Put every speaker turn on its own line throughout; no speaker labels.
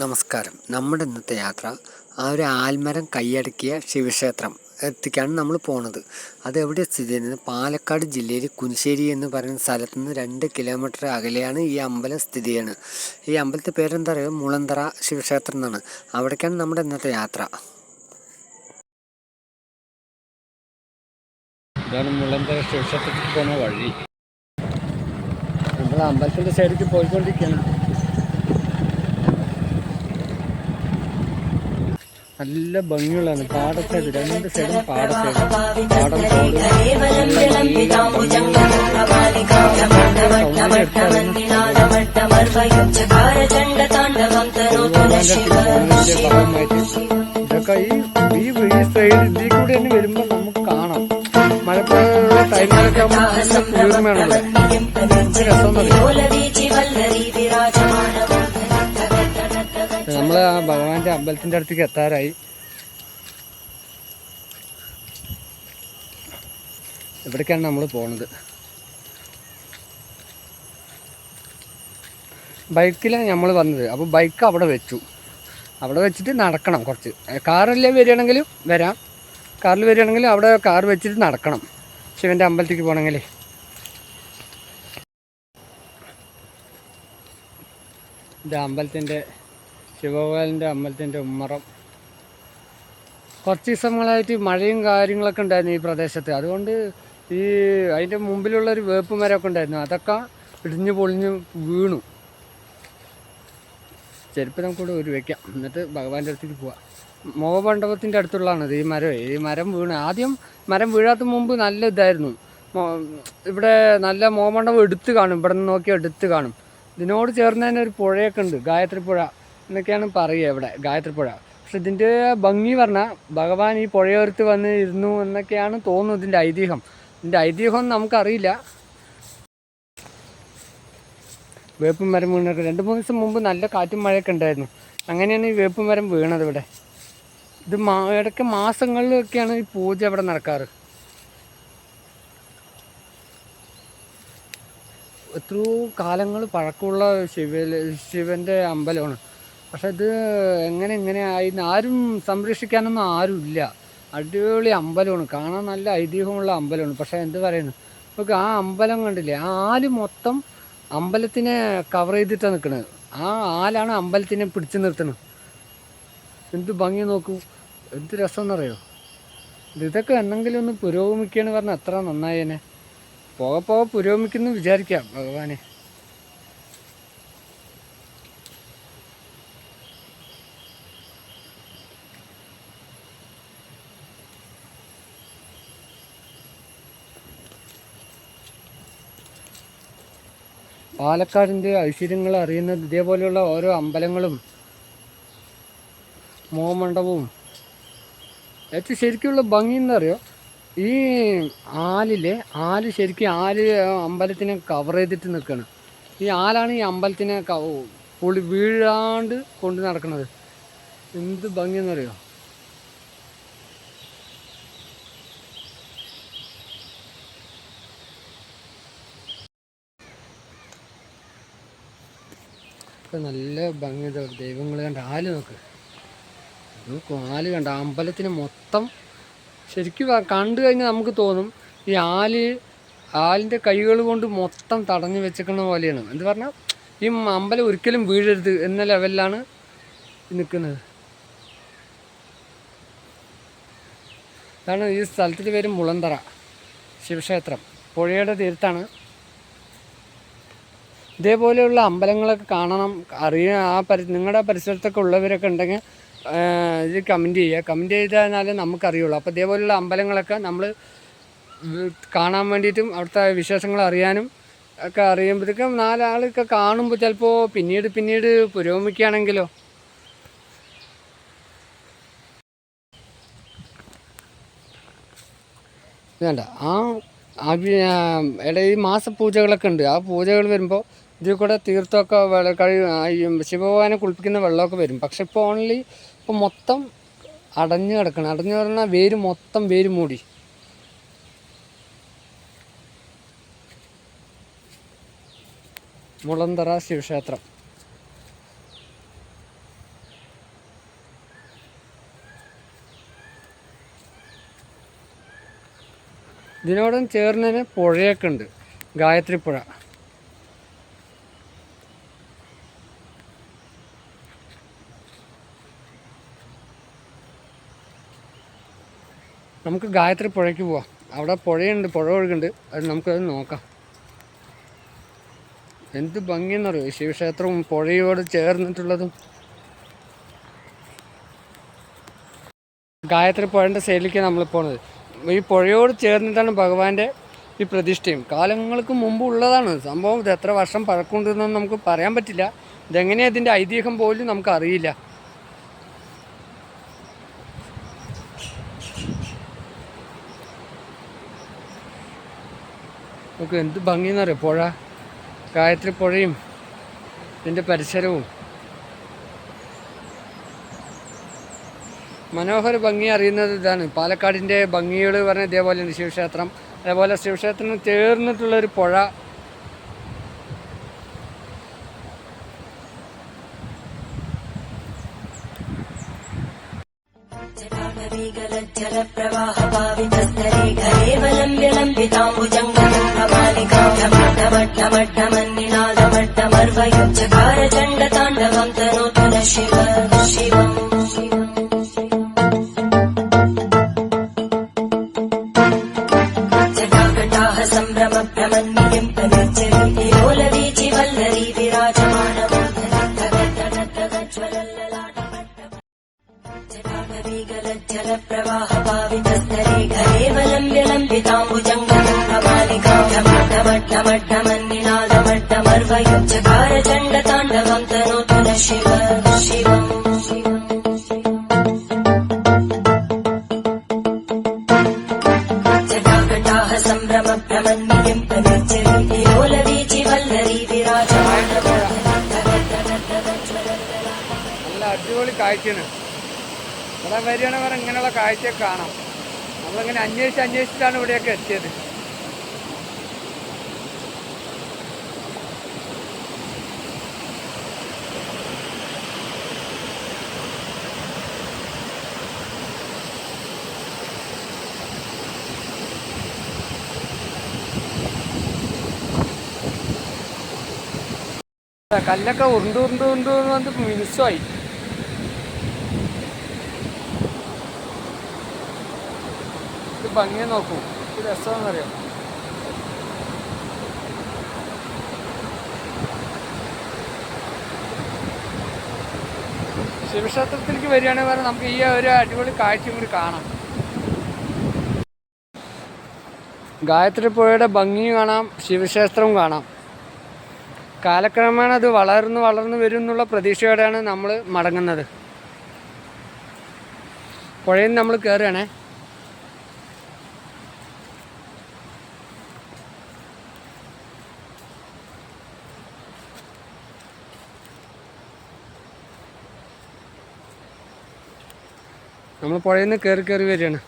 നമസ്കാരം. നമ്മുടെ ഇന്നത്തെ യാത്ര ആ ഒരു ആൽമരം കൈയടക്കിയ ശിവക്ഷേത്രം എത്തിക്കാണ് നമ്മൾ പോണത്. അത് എവിടെ സ്ഥിതി ചെയ്യുന്നത്? പാലക്കാട് ജില്ലയിൽ കുനിശ്ശേരി എന്ന് പറയുന്ന സ്ഥലത്തു നിന്ന് രണ്ട് കിലോമീറ്റർ അകലെയാണ് ഈ അമ്പലം സ്ഥിതി ചെയ്യുന്നത്. ഈ അമ്പലത്തെ പേരെന്താ പറയുക മുളന്തറ ശിവക്ഷേത്രം എന്നാണ്. അവിടേക്കാണ് നമ്മുടെ ഇന്നത്തെ യാത്ര. ഇതാണ് മുളന്തറ ശിവക്ഷേത്രത്തിൽ പോകുന്ന വഴി. നമ്മൾ അമ്പലത്തിന്റെ സൈഡിലേക്ക് പോയിക്കൊണ്ടിരിക്കുകയാണ്. നല്ല ഭംഗിയുള്ളതാണ്. പാടസൈഡ് രണ്ട് സൈഡും പാടസൈഡ് പാടം ഇതൊക്കെ ഈ ഈ സൈഡ് ഇതിൽ കൂടി തന്നെ വരുമ്പോൾ നമുക്ക് കാണാം. മഴക്കുള്ള ടൈമിലൊക്കെ കുളിർമയാണല്ലോ. രസം ആ ഭഗവാന്റെ അമ്പലത്തിന്റെ അടുത്തേക്ക് എത്താറായി. ഇവിടേക്കാണ് നമ്മൾ പോണത്. ബൈക്കിലാണ് നമ്മൾ വന്നത്. അപ്പോൾ ബൈക്ക് അവിടെ വെച്ചു. അവിടെ വെച്ചിട്ട് നടക്കണം കുറച്ച്. കാറിൽ വരികയാണെങ്കിലും വരാം. കാറിൽ വരികയാണെങ്കിലും അവിടെ കാർ വെച്ചിട്ട് നടക്കണം. ശിവന്റെ അമ്പലത്തേക്ക് പോകണമെങ്കിൽ ഇത് അമ്പലത്തിന്റെ ശിവഗോപാലിന്റെ അമ്പലത്തിന്റെ ഉമ്മറം. കുറച്ച് ദിവസങ്ങളായിട്ട് മഴയും കാര്യങ്ങളൊക്കെ ഉണ്ടായിരുന്നു ഈ പ്രദേശത്ത്. അതുകൊണ്ട് ഈ അതിന്റെ മുമ്പിലുള്ള ഒരു വേപ്പ് മരമൊക്കെ ഉണ്ടായിരുന്നു. അതൊക്കെ ഇടിഞ്ഞു പൊളിഞ്ഞ് വീണു. ചെരുപ്പ് നമുക്കൂടെ ഒരു വെക്കാം. എന്നിട്ട് ഭഗവാന്റെ അടുത്തേക്ക് പോവാം. മോഹമണ്ഡപത്തിന്റെ അടുത്തുള്ളതാണിത് ഈ മരം. ഈ മരം വീണ്. ആദ്യം മരം വീഴാത്ത മുമ്പ് നല്ല ഇതായിരുന്നു. ഇവിടെ നല്ല മോഹമണ്ഡപം എടുത്ത് കാണും. ഇവിടെ നിന്ന് നോക്കി എടുത്ത് കാണും. ഇതിനോട് ചേർന്ന് തന്നെ ഒരു പുഴയൊക്കെ ഉണ്ട്. ഗായത്രി പുഴ എന്നൊക്കെയാണ് പറയുക ഇവിടെ ഗായത്രി പുഴ പക്ഷെ ഇതിന്റെ ഭംഗി പറഞ്ഞാൽ ഭഗവാൻ ഈ പുഴയോരത്ത് വന്ന് ഇരുന്നു എന്നൊക്കെയാണ് തോന്നുന്നത് ഇതിന്റെ ഐതിഹ്യം. ഇതിന്റെ ഐതിഹ്യം നമുക്കറിയില്ല. വേപ്പും മരം വീണൊക്കെ. രണ്ട് മൂന്ന് ദിവസം മുമ്പ് നല്ല കാറ്റും മഴയൊക്കെ ഉണ്ടായിരുന്നു. അങ്ങനെയാണ് ഈ വേപ്പും മരം വീണത് ഇവിടെ. ഇത് മാ ഇടയ്ക്ക് മാസങ്ങളിലൊക്കെയാണ് ഈ പൂജ ഇവിടെ നടക്കാറ്. എത്രയോ കാലങ്ങൾ പഴക്കമുള്ള ശിവ ശിവന്റെ അമ്പലമാണ്. പക്ഷെ ഇത് എങ്ങനെ എങ്ങനെ ആയി ആരും സംരക്ഷിക്കാനൊന്നും ആരുമില്ല അടിപൊളി അമ്പലമാണ്. കാണാൻ നല്ല ഐതിഹ്യമുള്ള അമ്പലമാണ്. പക്ഷെ എന്ത് പറയുന്നു? നമുക്ക് ആ അമ്പലം കണ്ടില്ലേ? ആ ആൽ മൊത്തം അമ്പലത്തിനെ കവർ ചെയ്തിട്ടാണ് നിൽക്കുന്നത് ആ ആലാണ് അമ്പലത്തിനെ പിടിച്ചു നിർത്തുന്നത് എന്ത് ഭംഗി നോക്കൂ. എന്ത് രസം എന്നറിയോ ഇതൊക്കെ എന്തെങ്കിലും ഒന്ന് പുരോഗമിക്കുകയെന്ന് പറഞ്ഞാൽ എത്ര തന്നെ പോകെ പോകെ പുരോഗമിക്കുന്നു വിചാരിക്കാം ഭഗവാനെ. പാലക്കാടിന്റെ ഐശ്വര്യങ്ങൾ അറിയുന്ന ഇതേപോലെയുള്ള ഓരോ അമ്പലങ്ങളും മോമണ്ഡപവും. ഏറ്റവും ശരിക്കുള്ള ഭംഗി എന്നറിയോ ഈ ആലിലെ ആൽ ശരിക്കും ആൽ അമ്പലത്തിനെ കവർ ചെയ്തിട്ട് നിൽക്കുകയാണ് ഈ ആലാണ് ഈ അമ്പലത്തിനെ പൊളി വീഴാണ്ട് കൊണ്ട് നടക്കുന്നത് എന്ത് ഭംഗിയെന്നറിയോ? ഇപ്പൊ നല്ല ഭംഗി ദൈവങ്ങൾ കണ്ട ആൽ നോക്ക്. നോക്കും ആൽ കണ്ട അമ്പലത്തിന് മൊത്തം ശരിക്കും കണ്ടു കഴിഞ്ഞാൽ നമുക്ക് തോന്നും ഈ ആൽ ആലിന്റെ കൈകൾ കൊണ്ട് മൊത്തം തടഞ്ഞു വെച്ചേക്കുന്ന പോലെയാണ്. എന്ന് പറഞ്ഞാൽ ഈ അമ്പലം ഒരിക്കലും വീഴരുത് എന്ന ലെവലിലാണ് നിൽക്കുന്നത് അതാണ് ഈ സ്ഥലത്തിന്റെ പേര് മുളന്തറ ശിവക്ഷേത്രം. പുഴയുടെ തീരത്താണ് ഇതേപോലെയുള്ള അമ്പലങ്ങളൊക്കെ കാണണം അറിയാൻ ആ പരി നിങ്ങളുടെ പരിസരത്തൊക്കെ ഉള്ളവരൊക്കെ ഉണ്ടെങ്കിൽ ഇത് കമന്റ് ചെയ്യുക. കമന്റ് ചെയ്താലേ നമുക്കറിയുള്ളൂ. അപ്പോൾ ഇതേപോലെയുള്ള അമ്പലങ്ങളൊക്കെ നമ്മൾ കാണാൻ വേണ്ടിയിട്ടും അവിടുത്തെ വിശേഷങ്ങൾ അറിയാനും ഒക്കെ അറിയുമ്പോഴത്തേക്കും നാലാളൊക്കെ കാണുമ്പോൾ ചിലപ്പോൾ പിന്നീട് പിന്നീട് പുരോഗമിക്കുകയാണെങ്കിലോ? വേണ്ട ആ ഇടയിൽ മാസപൂജകളൊക്കെ ഉണ്ട്. ആ പൂജകൾ വരുമ്പോൾ ഇതിൽ കൂടെ തീർത്തൊക്കെ കഴി ശിവഭഗവാനെ കുളിപ്പിക്കുന്ന വെള്ളമൊക്കെ വരും. പക്ഷെ ഇപ്പോൾ ഓൺലി ഇപ്പോൾ മൊത്തം അടഞ്ഞു കിടക്കണം. അടഞ്ഞു പറഞ്ഞാൽ വേര് മൊത്തം വേര് മൂടി. മുളന്തറ ശിവക്ഷേത്രം. ഇതിനോടും ചേർന്നതിന് പുഴയൊക്കെ ഉണ്ട്. ഗായത്രി പുഴ നമുക്ക് ഗായത്രി പുഴയ്ക്ക് പോവാം. അവിടെ പുഴയുണ്ട് പുഴ ഒഴുകുണ്ട്. അത് നമുക്കത് നോക്കാം. എന്ത് ഭംഗിയെന്നറിയോ? ശിവക്ഷേത്രവും പുഴയോട് ചേർന്നിട്ടുള്ളതും. ഗായത്രി പുഴന്റെ സൈഡിലേക്ക് നമ്മൾ പോണത്. ഈ പുഴയോട് ചേർന്നിട്ടാണ് ഭഗവാന്റെ ഈ പ്രതിഷ്ഠയും. കാലങ്ങൾക്ക് മുമ്പ് ഉള്ളതാണ്. സംഭവം ഇത് എത്ര വർഷം പഴക്കമുണ്ടെന്നൊന്നും നമുക്ക് പറയാൻ പറ്റില്ല. ഇതെങ്ങനെയാണ് ഇതിന്റെ ഐതിഹ്യം പോലും നമുക്ക് നമുക്ക് എന്ത് ഭംഗിയെന്നറിയോ? പുഴ ഗായത്രി പുഴയും ഇതിന്റെ പരിസരവും. മനോഹര ഭംഗി അറിയുന്നത് ഇതാണ്. പാലക്കാടിന്റെ ഭംഗികൾ പറഞ്ഞ ഇതേപോലെയാണ് ശിവക്ഷേത്രം അതേപോലെ ശിവക്ഷേത്രത്തിന് ചേർന്നിട്ടുള്ളൊരു പുഴ.
యుద్ధకార చండ తాండవం తనోతున శివ శివం జగాకటాహ సంభ్రమ భ్రమన్మిలింప నిర్జలి ప్రవాహ పావితస్తరే ఘరేవలంబ్య లంబితాంబుజంగ కమాలికా घरेवलम्ब्यलम्बिताम्बुजङ्गमम् कपालिकामट्टमट्टमट्टमन्निनादमट्टमर्वयुच्चकारचण्डताण्डवम् तनोतु न शिव शिवम् जटाकटाः सम्भ्रमभ्रमन्नियम् कनिर्जरी लोलवीचि वल्लरी
നല്ല അടിപൊളി കാഴ്ചയാണ് ഇവിടെ വരികയാണെങ്കിൽ വേറെ ഇങ്ങനെയുള്ള കാഴ്ചയൊക്കെ കാണാം നമ്മളിങ്ങനെ അന്വേഷിച്ച് അന്വേഷിച്ചിട്ടാണ് ഇവിടെയൊക്കെ എത്തിയത് കല്ലൊക്കെ ഉരുണ്ട് ഉരുണ്ട് ഉരുണ്ട് വന്ന് മിനുസമായി. ഇത് ഭംഗിയെ നോക്കൂ. ഇത് രസമാണെന്നറിയാം? ശിവക്ഷേത്രത്തിലേക്ക് വരികയാണെങ്കിൽ പറഞ്ഞാൽ നമുക്ക് ഈ ഒരു അടിപൊളി കാഴ്ചയും കൂടി കാണാം. ഗായത്രി പുഴയുടെ ഭംഗിയും കാണാം ശിവക്ഷേത്രവും കാണാം. കാലക്രമേണ അത് വളർന്ന് വളർന്ന് വരും എന്നുള്ള പ്രതീക്ഷയോടെയാണ് നമ്മൾ മടങ്ങുന്നത്. പുഴയിൽ നമ്മൾ കയറുകയാണേ നമ്മൾ പുഴയിൽ നിന്ന് കയറി കയറി വരികയാണ്.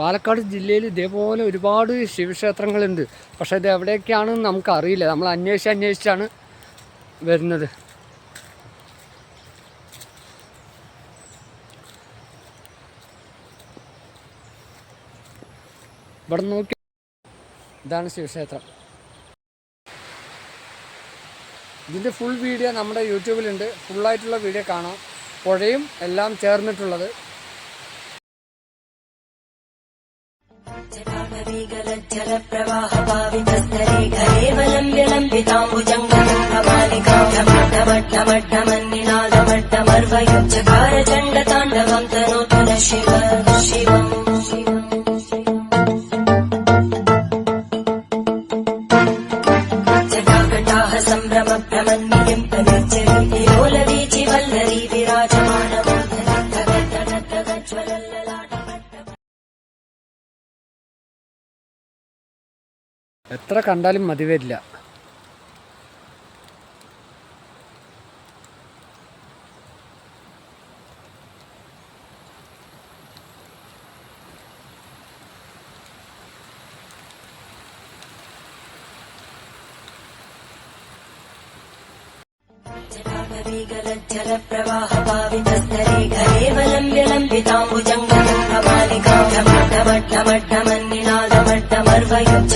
പാലക്കാട് ജില്ലയിൽ ഇതേപോലെ ഒരുപാട് ശിവക്ഷേത്രങ്ങളുണ്ട്. പക്ഷേ ഇത് എവിടെയൊക്കെയാണെന്ന് നമുക്കറിയില്ല. നമ്മൾ അന്വേഷിച്ച് അന്വേഷിച്ചാണ് വരുന്നത്. ഇവിടെ നോക്കി. ഇതാണ് ശിവക്ഷേത്രം. ഇതിന്റെ ഫുൾ വീഡിയോ നമ്മുടെ യൂട്യൂബിലുണ്ട്. ഫുള്ളായിട്ടുള്ള വീഡിയോ കാണാം. പുഴയും എല്ലാം ചേർന്നിട്ടുള്ളത്.
जलप्रवाहपावितस्तरे घरेवलम्ब्यलम्बिताम्बुजङ्गमम् कपालिकामट्टमट्टमट्टमन्निनादमट्टमर्वयुच्चकारचण्डताण्डवम् तनोतु न शिव शिवम्
എത്ര കണ്ടാലും മതി വരില്ല
जलप्रवाहपावितस्तरे घरेवलम्ब्यलम्बिताम्बुजङ्गमम् कपालिकाम् ढमढमढमन्निनादमड्डमर्वयुञ्च